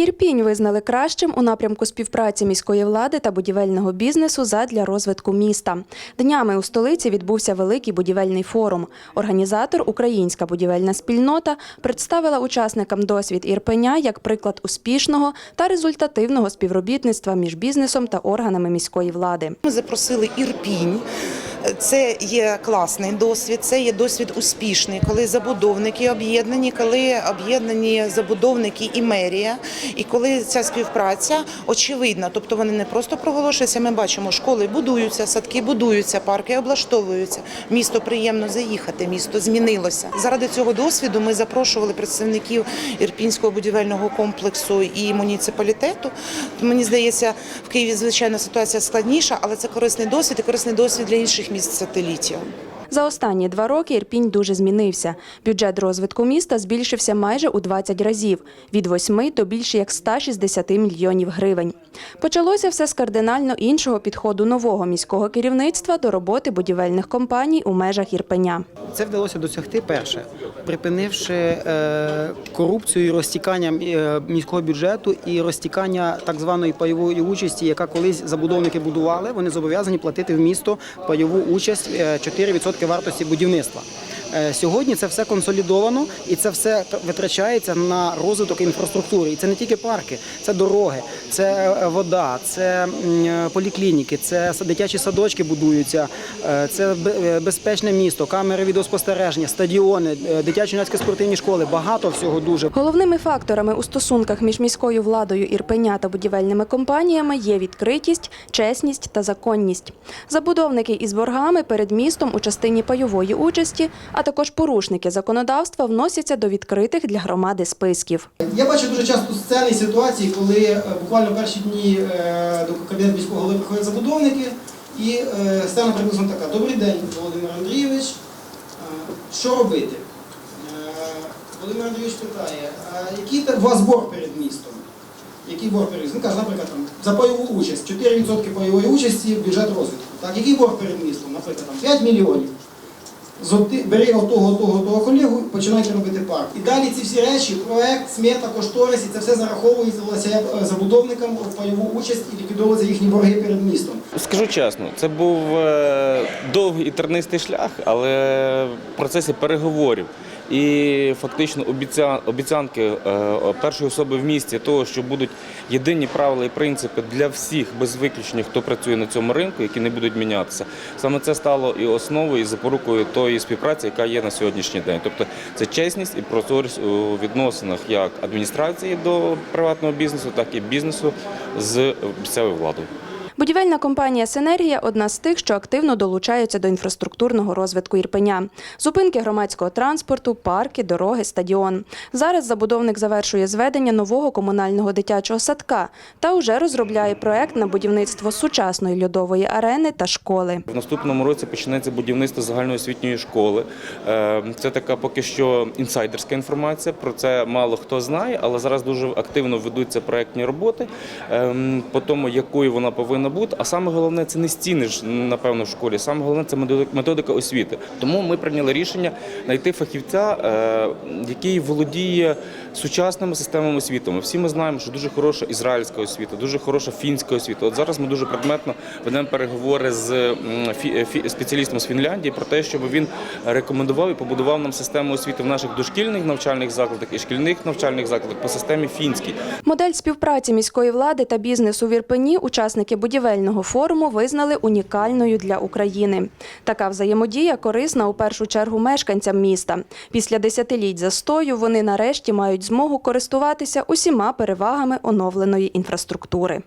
Ірпінь визнали кращим у напрямку співпраці міської влади та будівельного бізнесу задля розвитку міста. Днями у столиці відбувся великий будівельний форум. Організатор Українська будівельна спільнота представила учасникам досвід Ірпеня як приклад успішного та результативного співробітництва між бізнесом та органами міської влади. Ми запросили Ірпінь. Це є класний досвід, це є досвід успішний, коли забудовники об'єднані, коли об'єднані забудовники і мерія, і коли ця співпраця очевидна. Тобто вони не просто проголошуються. Ми бачимо, школи будуються, садки будуються, парки облаштовуються. Місто приємно заїхати, місто змінилося. Заради цього досвіду ми запрошували представників ірпінського будівельного комплексу і муніципалітету. Мені здається, в Києві звичайно ситуація складніша, але це корисний досвід і корисний досвід для інших міст сателітів. За останні два роки Ірпінь дуже змінився. Бюджет розвитку міста збільшився майже у 20 разів – від 8 до більше як 160 мільйонів гривень. Почалося все з кардинально іншого підходу нового міського керівництва до роботи будівельних компаній у межах Ірпеня. Це вдалося досягти перше, припинивши е, корупцію і розтікання е, міського бюджету і розтікання так званої пайової участі, яка колись забудовники будували. Вони зобов'язані платити в місто пайову участь е, 4% вартості будівництва. Е, Сьогодні це все консолідовано і це все витрачається на розвиток інфраструктури. І це не тільки парки, це дороги, це е, вода, це е, поліклініки, це дитячі садочки будуються, е, це е, безпечне місто, камери відеоспостереження, стадіони, е, дитячо-юнацькі спортивні школи. Багато всього дуже. Головними факторами у стосунках між міською владою Ірпеня та будівельними компаніями є відкритість, чесність та законність. Забудовники із боргами перед містом у частині пайової участі, а також порушники законодавства вносяться до відкритих для громади списків. Я бачу дуже часто сцени ситуації, коли е, буквально перші дні е, до кабінету міського голови приходять забудовники, і е, сцена приблизно така: Добрий день, Володимир Андрійович. Що робити? Володимир Андрійович питає, який у вас борг перед містом? Який борг перед містом? Він каже, наприклад, там, за пайову участь, 4% пайової участі бюджет розвитку. Так, який борг перед містом? Наприклад, там, 5 мільйонів. Бери отого, того, того колегу, починайте робити парк. І далі ці всі речі, проект, смета, кошторис, і це все зараховується е, забудовникам в пайову участь і ліквідовується їхні борги перед містом. Скажу чесно, це був е, довгий і тернистий шлях, але в процесі переговорів і фактично обіця- обіцянки е, першої особи в місті того, що будуть єдині правила і принципи для всіх без виключення, хто працює на цьому ринку, які не будуть мінятися. Саме це стало і основою, і запорукою тої співпраці, яка є на сьогоднішній день. Тобто це чесність і прозорість у відносинах як адміністрації до приватного бізнесу, так і бізнесу з місцевою владою. Будівельна компанія «Синергія» – одна з тих, що активно долучаються до інфраструктурного розвитку Ірпеня. Зупинки громадського транспорту, парки, дороги, стадіон. Зараз забудовник завершує зведення нового комунального дитячого садка та уже розробляє проект на будівництво сучасної льодової арени та школи. В наступному році почнеться будівництво загальноосвітньої школи. Е, Це така поки що інсайдерська інформація. Про це мало хто знає, але зараз дуже активно ведуться проектні роботи ем, по тому, якою вона повинна бути. А саме головне це не стіни ж напевно в школі. Саме головне це методик- методика освіти. Тому ми прийняли рішення знайти фахівця, е, який володіє сучасними системами освіти. Ми всі ми знаємо, що дуже хороша ізраїльська освіта, дуже хороша фінська освіта. От зараз ми дуже предметно ведемо переговори з спеціалістом з Фінляндії про те, щоб він рекомендував і побудував нам систему освіти в наших дошкільних навчальних закладах і шкільних навчальних закладах по системі фінській. Модель співпраці міської влади та бізнесу в Ірпені учасники будівельного форуму визнали унікальною для України. Така взаємодія корисна у першу чергу мешканцям міста. Після десятиліть застою вони нарешті мають змогу користуватися усіма перевагами оновленої інфраструктури.